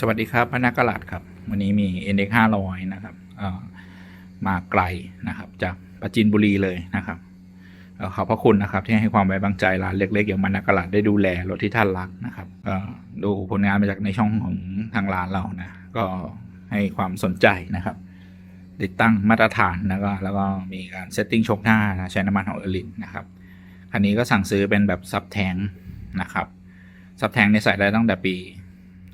สวัสดีครับพนักกลัดครับ วันนี้มี NX 500 นะครับมาไกลนะครับ จากปราจีนบุรีเลยนะครับอขอบพระคุณนะครับ ที่ให้ความไว้วางใจร้านเล็กๆ อย่างมนักกลัดได้ดูแลรถที่ท่านรักนะครับดูผลงานมาจากในช่องของทางร้านเรานะก็ให้ความสนใจนะครับ ติดตั้งมาตรฐานแล้วก็แล้วก็มีการเซตติ้งโชคหน้านะใช้น้ำมันของเอลินนะครับคันนี้ก็สั่งซื้อเป็นแบบซับแทงนะครับซับแทงในใส่ได้ตั้งแต่ปี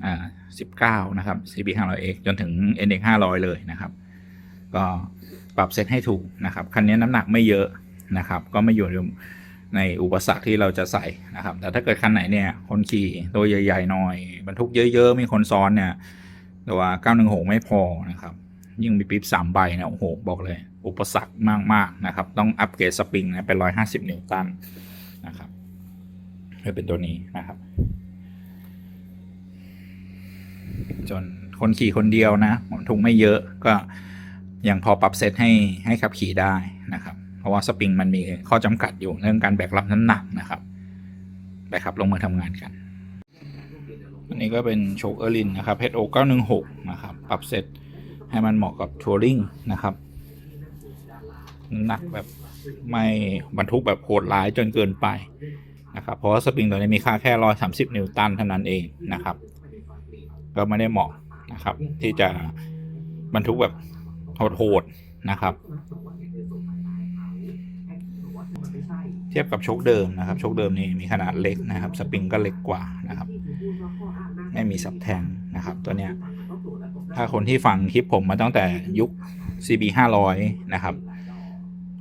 19 นะครับ CB 500X จนถึง NX 500 เลยนะครับ ก็ปรับเซตให้ถูกนะครับ คันนี้น้ำหนักไม่เยอะนะครับ ก็ไม่อยู่ในอุปสรรคที่เราจะใส่นะครับ แต่ถ้าเกิดคันไหนเนี่ย คนขี่ตัวใหญ่ๆหน่อย บรรทุกเยอะๆ มีคนซ้อนเนี่ยแต่ว่า 916 ไม่พอนะครับ ยิ่งมีปิ๊บสามใบเนี่ยโอ้โห บอกเลย อุปสรรคมากๆนะครับ ต้องอัปเกรดสปริงนะเป็น 150 นิวตันนะครับเพื่อเป็นตัวนี้นะครับ จนคนขี่คนเดียวนะทุงไม่เยอะก็ยังพอปรับเซตให้ให้ขับขี่ได้นะครับ เพราะว่าสปริงมันมีข้อจำกัดอยู่เรื่องการแบกรับน้ำหนักนะครับไปครับลงมือทำงานกัน อันนี้ก็เป็นโชคเออร์ลินนะครับ HO 916นะครับปรับเซตให้มันเหมาะกับทัวริงนะครับหนักแบบไม่บรรทุกแบบโหดร้ายจนเกินไปนะครับเพราะว่าสปริงตัวนี้มีค่าแค่130นิวตันเท่านั้นเองนะครับ ก็ไม่ได้เหมาะนะครับ ที่จะบรรทุกแบบโหดๆนะครับ เทียบกับโชคเดิมนะครับโชคเดิมนี่มีขนาดเล็กนะครับ สปริงก็เล็กกว่านะครับ ไม่มีสับแทงนะครับ ตัวเนี้ยถ้าคนที่ฟังคลิปผมมาตั้งแต่ยุค CB 500นะครับ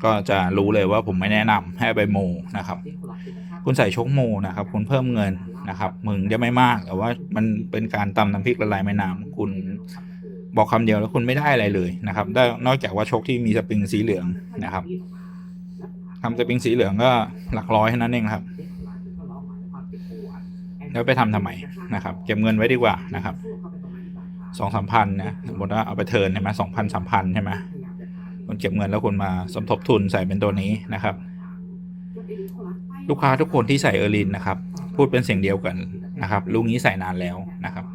ก็จะรู้เลยว่าผมไม่แนะนำให้ไปโมนะครับ คุณใส่ชคโมนะครับ คุณเพิ่มเงิน นะครับมึงจะไม่มากแต่ว่ามันเป็นการตำน้ำพริกละลายแม่น้ำคุณบอกคำเดียวแล้วคุณไม่ได้อะไรเลยนะครับ ได้นอกจากว่าโชคที่มีสปริงสีเหลืองนะครับทำสปริงสีเหลืองก็หลักร้อยเท่านั้นเองครับ แล้วไปทำทำไมนะครับ เก็บเงินไว้ดีกว่านะครับสองสามพันนะสมมติว่าเอาไปเทินใช่ไหมสองพันสามพันใช่ไหมคุณเก็บเงินแล้วคุณมาสมทบทุนใส่เป็นตัวนี้นะครับ ลูกค้าทุกคนที่ใส่เออรินนะครับ พูดเป็นเสียงเดียวกันนะครับลุงนี้ใส่นานแล้วนะครับ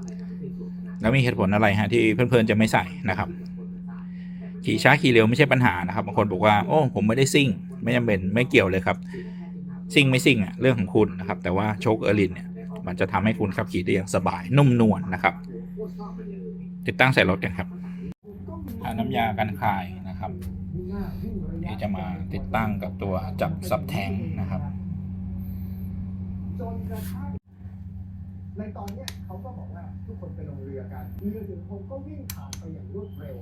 แล้วมีเหตุผลอะไรฮะที่เพื่อนๆจะไม่ใส่นะครับ ขี่ช้าขี่เร็วไม่ใช่ปัญหานะครับบางคนบอกว่าโอ้ผมไม่ได้ซิ่ง ไม่จำเป็นไม่เกี่ยวเลยครับซิ่งไม่ซิ่งอะเรื่องของคุณนะครับ แต่ว่าโชคเออร์ลินเนี่ยมันจะทำให้คุณขับขี่ได้อย่างสบายนุ่มนวลนะครับ ติดตั้งใส่รถกันครับน้ำยากันคายนะครับที่จะมาติดตั้งกับตัวจับซับแทงนะครับ จนกระทั่งในตอนเนี้ยเขาก็บอกว่าทุกคนไปลงเรือกันเรือถึงผมก็วิ่งผ่านไปอย่างรวดเร็ว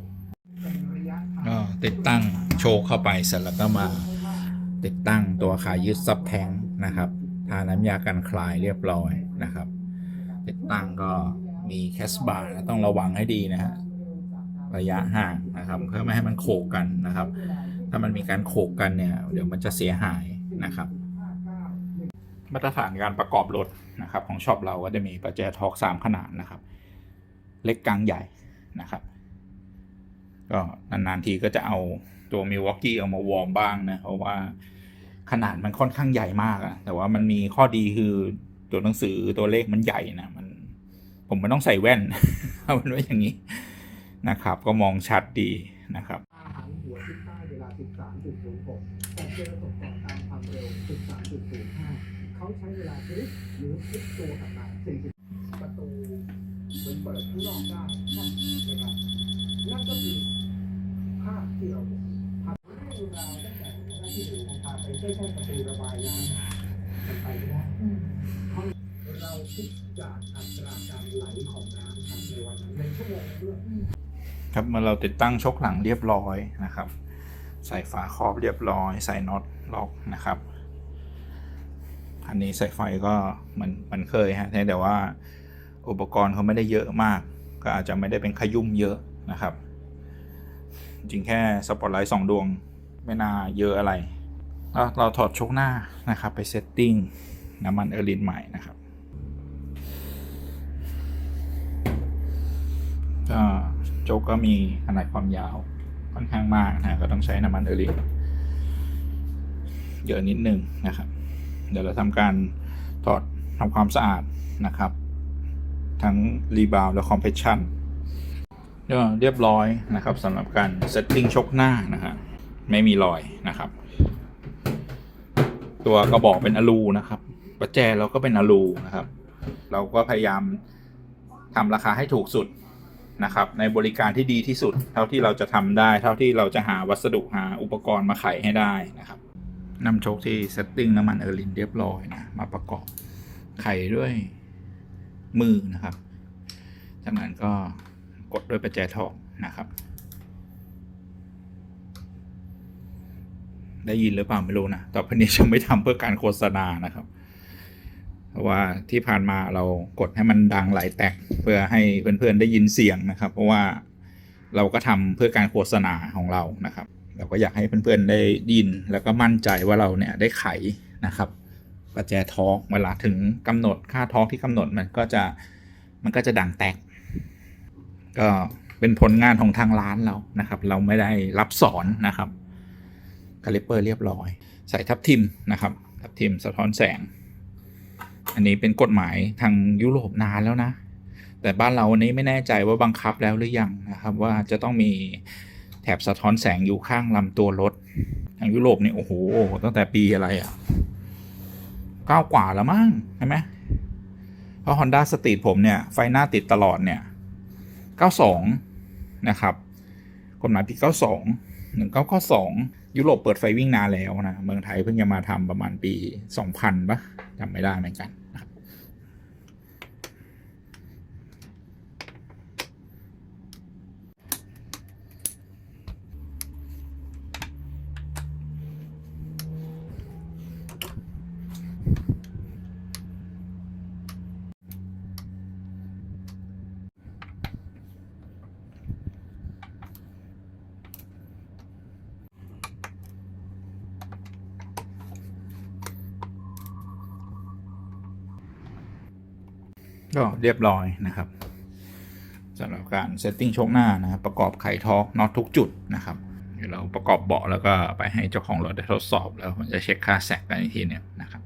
เป็นระยะทาง ก็ติดตั้งโชว์เข้าไปเสร็จแล้วก็มา ติดตั้งตัวขายึดซับแทงนะครับทาน้ำยากันคลายเรียบร้อยนะครับ ติดตั้งก็มีแคสบาร์ต้องระวังให้ดีนะฮะระยะห่างนะครับเพื่อไม่ให้มันโขกกันนะครับ ถ้ามันมีการโขกกันเนี่ย เดี๋ยวมันจะเสียหายนะครับ มาตรฐานการประกอบรถนะครับของช็อปเราก็จะมีประแจทอร์กสามขนาดนะครับ เล็กกลางใหญ่นะครับ ก็นานๆทีก็จะเอาตัวมิวอกกี้เอามาวอร์มบ้างนะเพราะว่าขนาดมันค่อนข้างใหญ่มากอะแต่ว่ามันมีข้อดีคือตัวหนังสือตัวเลขมันใหญ่นะมัน ผมไม่ต้องใส่แว่นเอาเป็นว่าอย่างนี้นะครับ ก็มองชัดดีนะครับอาหารหัวทิศใต้เวลา 13.06แต่เจอตกต่อตามความเร็ว 13.05 เขาใช้เวลาคลิกหรือคลิกตัวกลับมา40ประตูมันเปิดข้างนอกได้นะครับนั่นก็คือภาพที่เราภาพเรื่องราวตั้งแต่หน้าที่หนึ่งของพาไปใช่ใช่ประตูระบายน้ำมันไปไม่ได้เราคิดจากอัตราการไหลของน้ำครับในวันนั้นในชั่วโมงด้วยครับเมื่อเราติดตั้งชกหลังเรียบร้อยนะครับ ใส่ฝาครอบเรียบร้อย ใส่น็อตล็อกนะครับ อันนี้ใส่ไฟก็มันมันเคยฮะแต่ว่าอุปกรณ์เขาไม่ได้เยอะมาก ก็อาจจะไม่ได้เป็นขยุ่มเยอะนะครับ จริงแค่สปอตไลท์สองดวงไม่น่าเยอะอะไรแล้วเราถอดชกหน้านะครับ ไปเซตติ้งน้ำมันเออร์ลินใหม่นะครับก็โจกก็มีขนาดความยาวค่อนข้างมากนะก็ต้องใช้น้ำมันเออร์ลินเยอะนิดนึงนะครับ เดี๋ยวเราทำการถอดทำความสะอาดนะครับ ทั้งรีบาวและคอมเพรสชันก็เรียบร้อยนะครับสำหรับการเซตติ้งชกหน้านะครับไม่มีรอยนะครับ ตัวกระบอกเป็นอลูนะครับประแจเราก็เป็นอลูนะครับ เราก็พยายามทำราคาให้ถูกสุดนะครับ ในบริการที่ดีที่สุด เท่าที่เราจะทำได้ เท่าที่เราจะหาวัสดุหาอุปกรณ์มาไขให้ได้นะครับ นำโชคที่เซตติ้งน้ำมันเออร์ลินเรียบร้อยนะ มาประกอบไขด้วยมือนะครับ จากนั้นก็กดด้วยประแจทองนะครับ ได้ยินหรือเปล่าไม่รู้นะ ต่อไปนี้จะไม่ทำเพื่อการโฆษณานะครับ เพราะว่าที่ผ่านมาเรากดให้มันดังหลายแตกเพื่อให้เพื่อนๆได้ยินเสียงนะครับ เพราะว่าเราก็ทำเพื่อการโฆษณาของเรานะครับ เราก็อยากให้เพื่อนๆได้ยิน แล้วก็มั่นใจว่าเราเนี่ยได้ไขนะครับประแจทอกเวลาถึงกำหนดค่าทอกที่กำหนดมันก็จะมันก็จะดังแตก ก็เป็นผลงานของทางร้านเรานะครับ เราไม่ได้รับสอนนะครับคาลิปเปอร์เรียบร้อย ใส่ทับทิมนะครับ ทับทิมสะท้อนแสง อันนี้เป็นกฎหมายทางยุโรปนานแล้วนะ แต่บ้านเราอันนี้ไม่แน่ใจว่าบังคับแล้วหรือยังนะครับ ว่าจะต้องมี แถบสะท้อนแสงอยู่ข้างลำตัวรถทางยุโรปนี่โอ้โห ตั้งแต่ปีอะไรอะ่ะเก้ากว่าแล้วมั้งใช่ไหมเพราะ Honda Street ผมเนี่ย ไฟหน้าติดตลอดเนี่ย 92 นะครับกฎหมายปี 92 1992 ยุโรปเปิดไฟวิ่งนานแล้วนะ เมืองไทยเพิ่งจะมาทำประมาณปี 2000ปะจำไม่ได้เหมือนกัน ก็เรียบร้อยนะครับสำหรับการเซตติ้งโชคหน้านะครับประกอบไขท็อกน็อตทุกจุดนะครับเดี๋ยวเราประกอบเบาะแล้วก็ไปให้เจ้าของรถได้ทดสอบแล้วผมจะเช็คค่าแสกกันอีกทีหนึงนะครับ